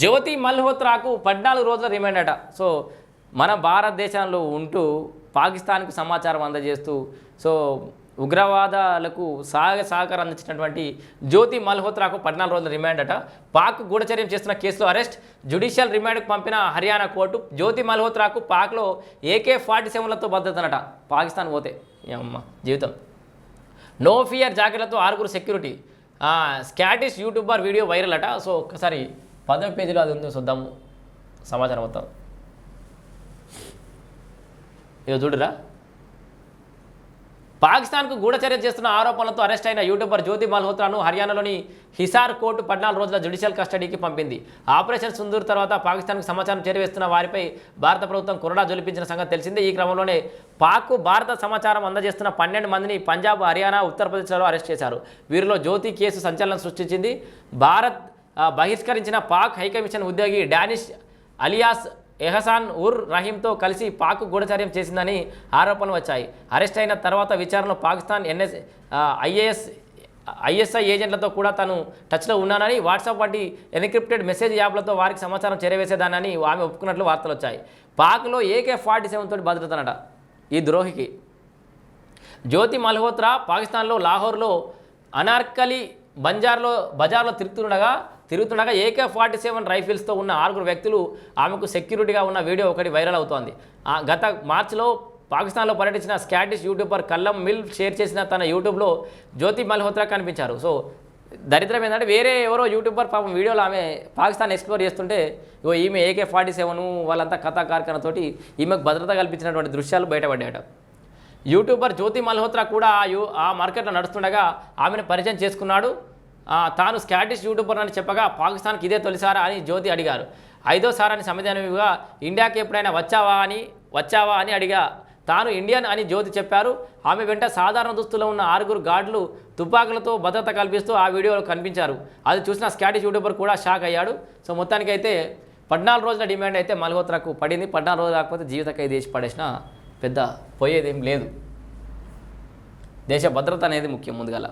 జ్యోతి మల్హోత్రాకు పద్నాలుగు రోజుల రిమాండ్ అట. సో మన భారతదేశంలో ఉంటూ పాకిస్తాన్కు సమాచారం అందజేస్తూ సో ఉగ్రవాదాలకు సహాయ సహకారం అందించినటువంటి జ్యోతి మల్హోత్రాకు పద్నాలుగు రోజుల రిమాండ్ అట. పాక్ గూఢచర్యం చేస్తున్న కేసులో అరెస్ట్ జ్యుడిషియల్ రిమాండ్కు పంపిన హర్యానా కోర్టు జ్యోతి మల్హోత్రాకు పాక్లో ఏకే ఫార్టీ సెవెన్లతో భద్రతనట. పాకిస్తాన్ పోతే అమ్మ జీవితం. నో ఫియర్ జాకెట్లతో ఆరుగురు security. Scottish YouTuber video viral అట. సో ఒకసారి పదవ పేజీలో అది ఉందో చూద్దాము. సమాచారం మొత్తం. ఇదో చూడరా. పాకిస్తాన్కు గూఢచర్య చేస్తున్న ఆరోపణలతో అరెస్ట్ అయిన యూట్యూబర్ జ్యోతి మల్హోత్రాను హర్యానాలోని హిసార్ కోర్టు పద్నాలుగు రోజుల జ్యుడిషియల్ కస్టడీకి పంపింది. ఆపరేషన్ సుందూర్ తర్వాత పాకిస్తాన్కు సమాచారం చేరవేస్తున్న వారిపై భారత ప్రభుత్వం కొరడా జొలిపించిన సంగతి తెలిసిందే. ఈ క్రమంలోనే పాక్ భారత సమాచారం అందజేస్తున్న పన్నెండు మందిని పంజాబ్ హర్యానా ఉత్తరప్రదేశ్లో అరెస్ట్ చేశారు. వీరిలో జ్యోతి కేసు సంచలనం సృష్టించింది. భారత్ బహిష్కరించిన పాక్ హైకమిషన్ ఉద్యోగి డానిష్ అలియాస్ ఎహసాన్ ఉర్ రహీంతో కలిసి పాక్ గూఢచర్యం చేసిందని ఆరోపణలు వచ్చాయి. అరెస్ట్ అయిన తర్వాత విచారణలో పాకిస్తాన్ ఎన్ఎస్ ఐఏఎస్ ఐఎస్ఐ ఏజెంట్లతో కూడా తను టచ్లో ఉన్నానని వాట్సాప్ వంటి ఎన్క్రిప్టెడ్ మెసేజ్ యాప్లతో వారికి సమాచారం చేరవేసేదానని ఆమె ఒప్పుకున్నట్లు వార్తలు వచ్చాయి. పాక్లో ఏకే ఫార్టీ సెవెన్ తోటి భద్రతనట ఈ ద్రోహికి. జ్యోతి మల్హోత్రా పాకిస్తాన్లో లాహోర్లో అనార్కలి బంజార్లో బజార్లో తిరుగుతుండగా తిరుగుతుండగా ఏకే ఫార్టీ సెవెన్ రైఫిల్స్తో ఉన్న ఆరుగురు వ్యక్తులు ఆమెకు సెక్యూరిటీగా ఉన్న వీడియో ఒకటి వైరల్ అవుతోంది. ఆ గత మార్చిలో పాకిస్తాన్లో పర్యటించిన Scottish YouTuber Callum Mill share చేసిన తన యూట్యూబ్లో జ్యోతి మల్హోత్రా కనిపించారు. సో దరిద్రం ఏంటంటే వేరే ఎవరో యూట్యూబర్ పాపం వీడియోలో ఆమె పాకిస్తాన్ ఎక్స్ప్లోర్ చేస్తుంటే ఇగో ఈమె ఏకే ఫార్టీ సెవెన్ వాళ్ళంతా కథా కార్ఖానతోటి ఈమెకు భద్రత కల్పించినటువంటి దృశ్యాలు బయటపడ్డాయట. యూట్యూబర్ జ్యోతి మల్హోత్రా కూడా ఆ యూ ఆ మార్కెట్లో నడుస్తుండగా ఆమెను పరిచయం చేసుకున్నాడు. తాను స్కాటిష్ యూట్యూబర్ అని చెప్పగా పాకిస్తాన్కి ఇదే తొలిసారా అని జ్యోతి అడిగారు. ఐదోసారి అని సమాధానమిగా ఇండియాకి ఎప్పుడైనా వచ్చావా అని వచ్చావా అని అడిగా. తాను ఇండియన్ అని జ్యోతి చెప్పారు. ఆమె వెంట సాధారణ దుస్తుల్లో ఉన్న ఆరుగురు గార్డులు తుపాకులతో భద్రత కల్పిస్తూ ఆ వీడియోలో కనిపించారు. అది చూసిన స్కాటిష్ యూట్యూబర్ కూడా షాక్ అయ్యాడు. సో మొత్తానికైతే పద్నాలుగు రోజుల డిమాండ్ అయితే మల్హోత్రకు పడింది. పద్నాలుగు రోజులు కాకపోతే జీవిత ఖైదు చేసి పడేసిన పెద్ద పోయేదేం లేదు. దేశ భద్రత అనేది ముఖ్యం ముందుగల.